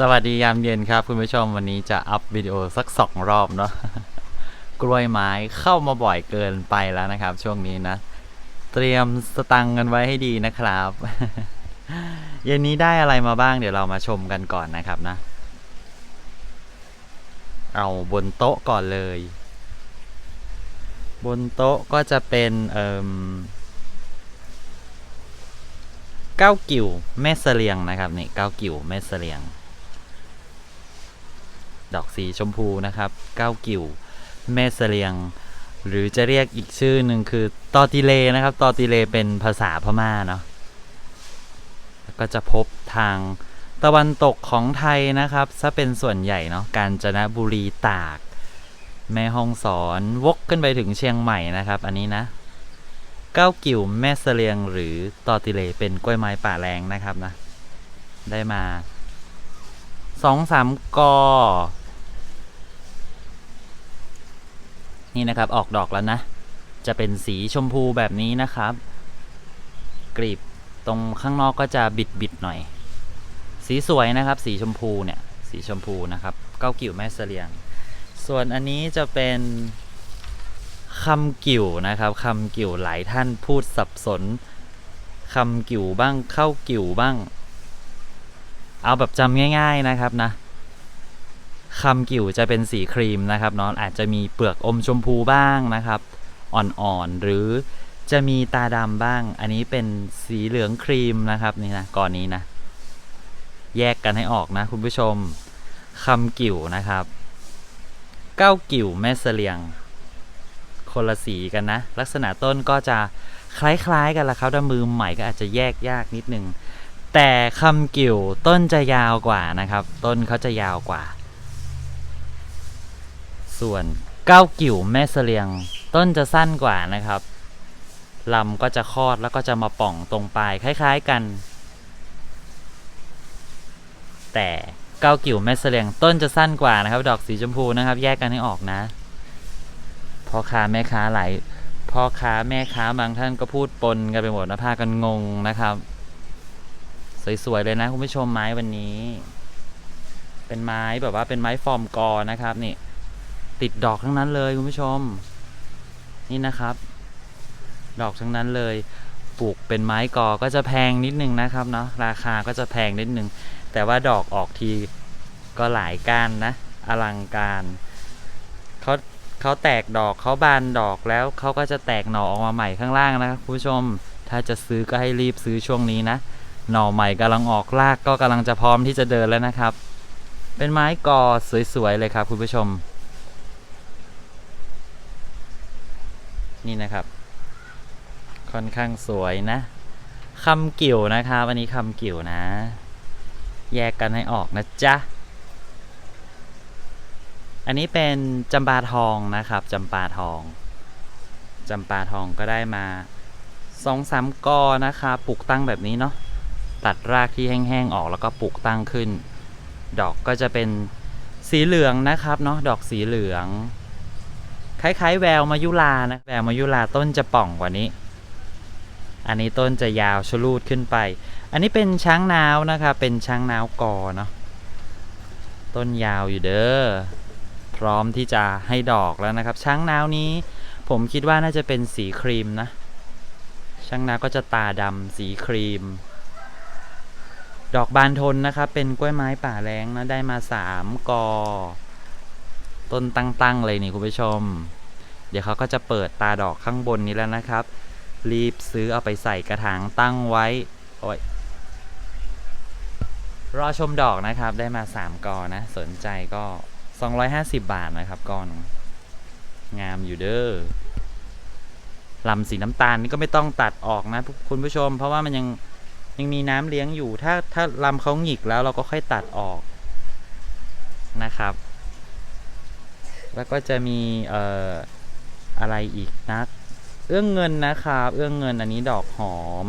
สวัสดียามเย็นครับ คุณผู้ชมวันนี้จะอัพวิดีโอสักสองรอบเนาะกล้วยไม้เข้ามาบ่อยเกินไปแล้วนะครับ ช่วงนี้นะ เตรียมสตังกันไว้ให้ดีนะครับเย็นนี้ได้อะไรมาบ้างเดี๋ยวเรามาชมกันก่อนนะครับนะ เอาบนโต๊ะก่อนเลย บนโต๊ะก็จะเป็นเอ่มเก้ากิ่วแม่เสลียงนะครับนี่เก้ากิ่วแม่เสลียง ดอกสีชมพูนะครับเก้ากิ่วแม่เสลียง หรือจะเรียกอีกชื่อหนึ่งคือตอติเลนะครับ ตอติเลเป็นภาษาพม่าเนาะก็จะพบทางตะวันตกของไทยนะครับซะเป็นส่วนใหญ่เนาะกาญจนบุรีตาก แม่ฮ่องสอนวกขึ้นไปถึงเชียงใหม่นะครับ อันนี้นะเก้ากิ่วแม่เสลียงหรือตอติเลเป็นกล้วยไม้ป่าแรงนะครับนะได้มา สองสามกอ นี่นะครับออกดอกแล้วนะ จะเป็นสีชมพูแบบนี้นะครับกลีบตรงข้างนอกก็จะบิดบิดหน่อย สีสวยนะครับ สีชมพูเนี่ย สีชมพูนะครับ เก้ากิ่วแม่เสลียง ส่วนอันนี้จะเป็นคำกิ่วนะครับคำกิ่วหลายท่านพูดสับสนคำกิ่วบ้างเข้ากิ่วบ้าง เอาแบบจำง่าย ๆนะครับนะคำกิ่วจะเป็นสีครีมนะครับเนาะอาจจะมีเปลือกอมชมพูบ้างนะครับ อ่อนๆหรือจะมีตาดำบ้าง อันนี้เป็นสีเหลืองครีมนะครับนี่นะก่อนนี้นะ แยกกันให้ออกนะ คุณผู้ชมคำกิ่วนะครับเก้ากิ่วแม่เสลียง คนละสีกันนะ ลักษณะต้นก็จะคล้ายๆกันละครับถ้ามือใหม่ก็อาจจะแยกยากนิดนึง แต่คำกิ่วต้นจะยาวกว่านะครับ ต้นเขาจะยาวกว่า ส่วนเก้ากิ่วแม่เสลียง ต้นจะสั้นกว่านะครับลำก็จะคลอดแล้วก็จะมาป่องตรงปลายคล้ายๆกัน แต่เก้ากิ่วแม่เสลียงต้นจะสั้นกว่านะครับ ดอกสีชมพูนะครับ แยกกันให้ออกนะพ่อค้าแม่ค้าหลายพ่อค้าแม่ค้าบางท่านก็พูดปนกันไปหมดนะพากันงงนะครับ สวยๆเลยนะคุณผู้ชมไม้วันนี้ เป็นไม้แบบว่าเป็นไม้ฟอร์มกอนะครับนี่ ติดดอกทั้งนั้นเลยคุณผู้ชม นี่นะครับ ดอกทั้งนั้นเลยปลูกเป็นไม้กอก็จะแพงนิดนึงนะครับเนาะราคาก็จะแพงนิดนึง แต่ว่าดอกออกทีก็หลายก้านนะ อลังการเขาเขาแตกดอกเขาบานดอกแล้วเขาก็จะแตกหน่อออกมาใหม่ข้างล่างนะครับคุณผู้ชม ถ้าจะซื้อก็ให้รีบซื้อช่วงนี้นะ หน่อใหม่กำลังออกรากก็กำลังจะพร้อมที่จะเดินแล้วนะครับ เป็นไม้กอสวยๆเลยครับคุณผู้ชม นี่นะครับ ค่อนข้างสวยนะคำกิ่วนะครับอันนี้คำกิ่วนะ แยกกันให้ออกนะจ๊ะอันนี้เป็นจำปาทองนะครับจำปาทองจำปาทองก็ได้มาสองสามกอนะครับปลูกตั้งแบบนี้เนาะ ตัดรากที่แห้งๆออกแล้วก็ปลูกตั้งขึ้น ดอกก็จะเป็นสีเหลืองนะครับเนาะดอกสีเหลือง คล้ายๆ แววมายุลานะแววมายุลาต้นจะป่องกว่านี้ อันนี้ต้นจะยาวชลูดขึ้นไป อันนี้เป็นช้างนาวนะครับเป็นช้างนาวกอเนาะต้นยาวอยู่เด้อพร้อมที่จะให้ดอกแล้วนะครับ ช้างนาวนี้ ผมคิดว่าน่าจะเป็นสีครีมนะช้างนาวก็จะตาดำสีครีม ดอกบานทนนะครับ เป็นกล้วยไม้ป่าแรงนะ ได้มาสามกอ ต้นตั้งๆเลยนี่คุณผู้ชม เดี๋ยวเขาก็จะเปิดตาดอกข้างบนนี้แล้วนะครับ รีบซื้อเอาไปใส่กระถางตั้งไว้ โอ้ย รอชมดอกนะครับ ได้มาสามกอนะ สนใจก็ 250 บาทนะครับกอนงามอยู่เด้อลำสีน้ำตาลนี่ก็ไม่ต้องตัดออกนะคุณผู้ชม เพราะว่ามันยัง ยังมีน้ำเลี้ยงอยู่ ถ้าถ้าลำเขาหงิกแล้วเราก็ค่อยตัดออกนะครับ แล้วก็จะมีเอ่ออะไรอีกนะเอื้องเงินนะครับ เอื้องเงินอันนี้ดอกหอม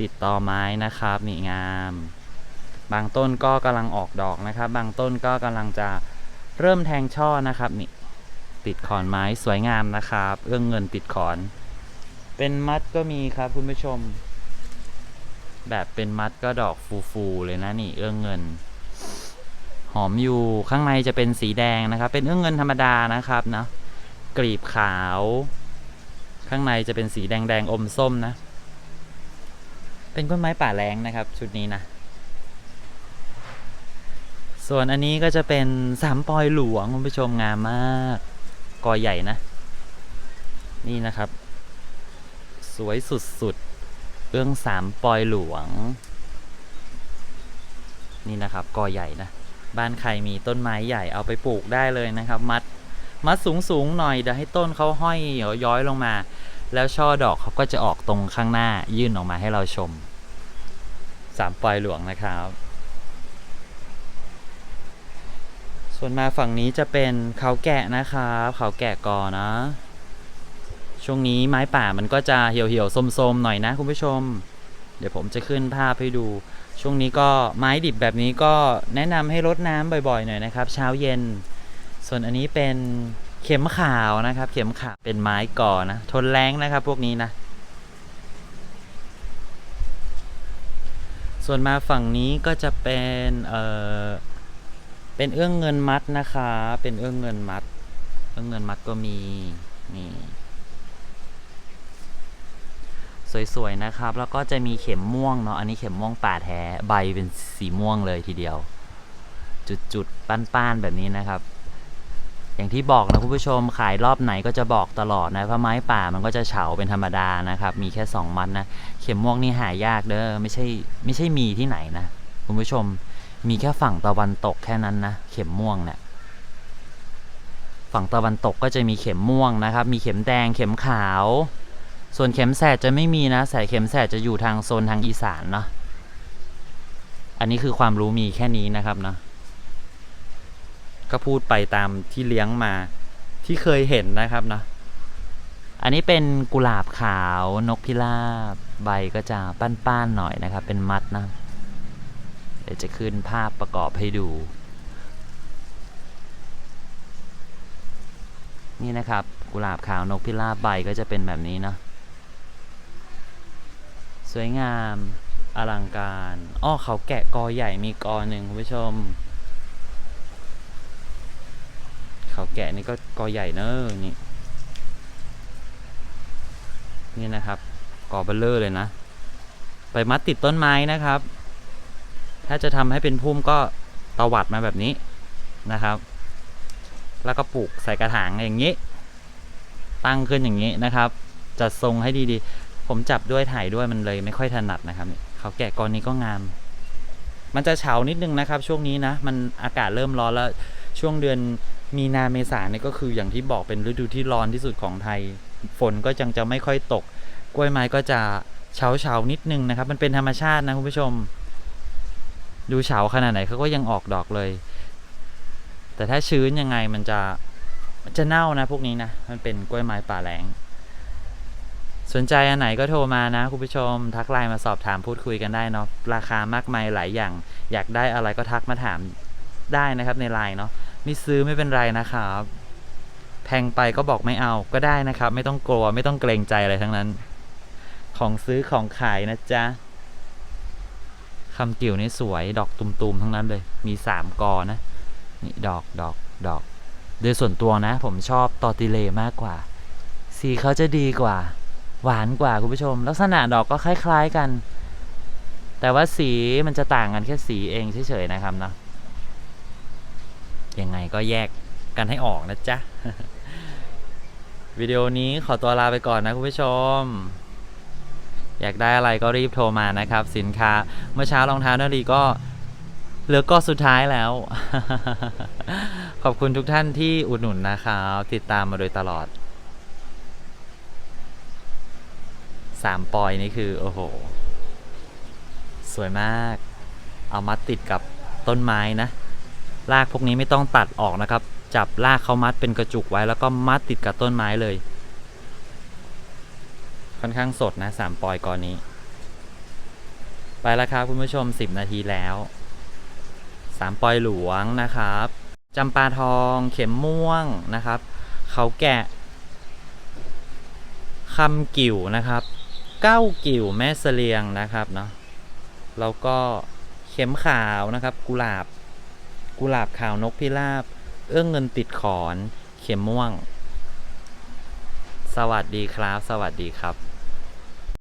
ติดต่อไม้นะครับนี่งาม บางต้นก็กำลังออกดอกนะครับ บางต้นก็กำลังจะเริ่มแทงช่อนะครับนี่ติดขอนไม้สวยงามนะครับ เอื้องเงินติดขอน เป็นมัดก็มีครับคุณผู้ชม แบบเป็นมัดก็ดอกฟูๆเลยนะนี่เอื้องเงิน หอมอยู่ข้างในจะเป็นสีแดงนะครับ เป็นเอื้องเงินธรรมดานะครับเนาะกลีบขาว ข้างในจะเป็นสีแดงแดงๆอมส้มนะ เป็นต้นไม้ป่าแรงนะครับ ชุดนี้นะส่วนอันนี้ก็จะเป็นสามปอยหลวงคุณผู้ชมงามมาก กอใหญ่นะ นี่นะครับ สวยสุดๆ เอื้องสามปอยหลวง นี่นะครับกอใหญ่นะ บ้านใครมีต้นไม้ใหญ่เอาไปปลูกได้เลยนะครับ มัดมัดสูงสูงหน่อยเดี๋ยวให้ต้นเขาห้อยย้อยลงมา แล้วช่อดอกเขาก็จะออกตรงข้างหน้ายื่นออกมาให้เราชมสามปอยหลวงนะครับ ส่วนมาฝั่งนี้จะเป็นเขาแกะนะครับเขาแกะกอนะ ช่วงนี้ไม้ป่ามันก็จะเหี่ยวเหี่ยวๆส้มๆหน่อยนะคุณผู้ชม เดี๋ยวผมจะขึ้นภาพให้ดู ช่วงนี้ก็ไม้ดิบแบบนี้ก็แนะนำให้รดน้ำบ่อยๆหน่อยนะครับ เช้าเย็น ส่วนอันนี้เป็นเข็มขาวนะครับ เข็มขาวเป็นไม้ก่อนะ ทนแรงนะครับ พวกนี้นะ ส่วนมาฝั่งนี้ก็จะเป็นเอ่อเป็นเอื้องเงินมัดนะคะ เป็นเอื้องเงินมัด เอื้องเงินมัดก็มีนี่ สวยๆนะครับ แล้วก็จะมีเข็มม่วงเนาะอันนี้เข็มม่วงป่าแท้ใบเป็นสีม่วงเลยทีเดียว จุดๆป้านๆแบบนี้นะครับ อย่างที่บอกนะคุณผู้ชมขายรอบไหนก็จะบอกตลอดนะเพราะไม้ป่ามันก็จะเฉาเป็นธรรมดานะครับ มีแค่สองมัดนะเข็มม่วงนี่หายากเด้อไม่ใช่ไม่ใช่มีที่ไหนนะคุณผู้ชมมีแค่ฝั่งตะวันตกแค่นั้นนะเข็มม่วงเนี่ยฝั่งตะวันตกก็จะมีเข็มม่วงนะครับ มีเข็มแดงเข็มขาว ส่วนเข็มแสดจะไม่มีนะสายเข็มแสดจะอยู่ทางโซนทางอีสานเนาะอันนี้คือความรู้มีแค่นี้นะครับเนาะก็พูดไปตามที่เลี้ยงมาที่เคยเห็นนะครับเนาะอันนี้เป็นกุหลาบขาวนกพิราบใบก็จะป้านๆหน่อยนะครับ เป็นมัดนะเดี๋ยวจะขึ้นภาพประกอบให้ดู นี่นะครับ กุหลาบขาวนกพิราบใบก็จะเป็นแบบนี้เนาะ สวยงามอลังการอ้อเขาแกะกอใหญ่มีกอหนึ่งคุณผู้ชม เขาแกะนี่ก็กอใหญ่เนอะนี่นี่นะครับกอเบลเลอร์เลยนะ ไปมัดติดต้นไม้นะครับ ถ้าจะทำให้เป็นพุ่มก็ตวัดมาแบบนี้นะครับ แล้วก็ปลูกใส่กระถางอย่างนี้ ตั้งขึ้นอย่างนี้นะครับ จัดทรงให้ดีๆ ผมจับด้วยถ่ายด้วยมันเลยไม่ค่อยถนัดนะครับนี่เขาแกะกอนนี้ก็งาม มันจะเฉานิดนึงนะครับ ช่วงนี้นะ มันอากาศเริ่มร้อนแล้วช่วงเดือนมีนาเมษาเนี่ยก็คืออย่างที่บอกเป็นฤดูที่ร้อนที่สุดของไทย ฝนก็จังจะไม่ค่อยตก กล้วยไม้ก็จะเฉาเฉานิดนึงนะครับ มันเป็นธรรมชาตินะคุณผู้ชม ดูเฉาขนาดไหนเขาก็ยังออกดอกเลย แต่ถ้าชื้นยังไงมันจะมันจะเน่านะพวกนี้นะ มันเป็นกล้วยไม้ป่าแหลง สนใจอันไหนก็โทรมานะคุณผู้ชม ทักไลน์มาสอบถามพูดคุยกันได้เนาะราคามากมายหลายอย่าง อยากได้อะไรก็ทักมาถามได้นะครับในไลน์เนาะไม่ซื้อไม่เป็นไรนะครับ แพงไปก็บอกไม่เอาก็ได้นะครับ ไม่ต้องกลัวไม่ต้องเกรงใจอะไรทั้งนั้น ของซื้อของขายนะจ๊ะคำกิ่วนี่สวยดอกตุ่มๆทั้งนั้นเลย มีสามกอนะนี่ดอกดอกดอก โดยส่วนตัวนะ ผมชอบตอติเลมากกว่า สีเขาจะดีกว่า หวานกว่าคุณผู้ชม ลักษณะดอกก็คล้ายๆกัน แต่ว่าสีมันจะต่างกันแค่สีเองเฉยๆนะครับเนาะยังไงก็แยกกันให้ออกนะจ๊ะ วิดีโอนี้ขอตัวลาไปก่อนนะคุณผู้ชม อยากได้อะไรก็รีบโทรมานะครับ สินค้าเมื่อเช้ารองเท้านารีก็เหลือก็สุดท้ายแล้ว ขอบคุณทุกท่านที่อุดหนุนนะครับ ติดตามมาโดยตลอด สามปอยนี่คือโอ้โห สวยมาก เอามัดติดกับต้นไม้นะรากพวกนี้ไม่ต้องตัดออกนะครับ จับรากเขามัดเป็นกระจุกไว้แล้วก็มัดติดกับต้นไม้เลย ค่อนข้างสดนะสามปอยกอนนี้ ไปแล้วครับคุณผู้ชม 10 นาทีแล้วสามปอยหลวงนะครับจำปาทองเข็มม่วงนะครับ เขาแกะคำกิ่วนะครับ เก้ากิ่วแม่เสลียงนะครับเนาะแล้วก็เข็มขาวนะครับ กุหลาบ กุหลาบขาวนกพิราบ เอื้องเงินติดขอน เข็มม่วง สวัสดีครับ สวัสดีครับ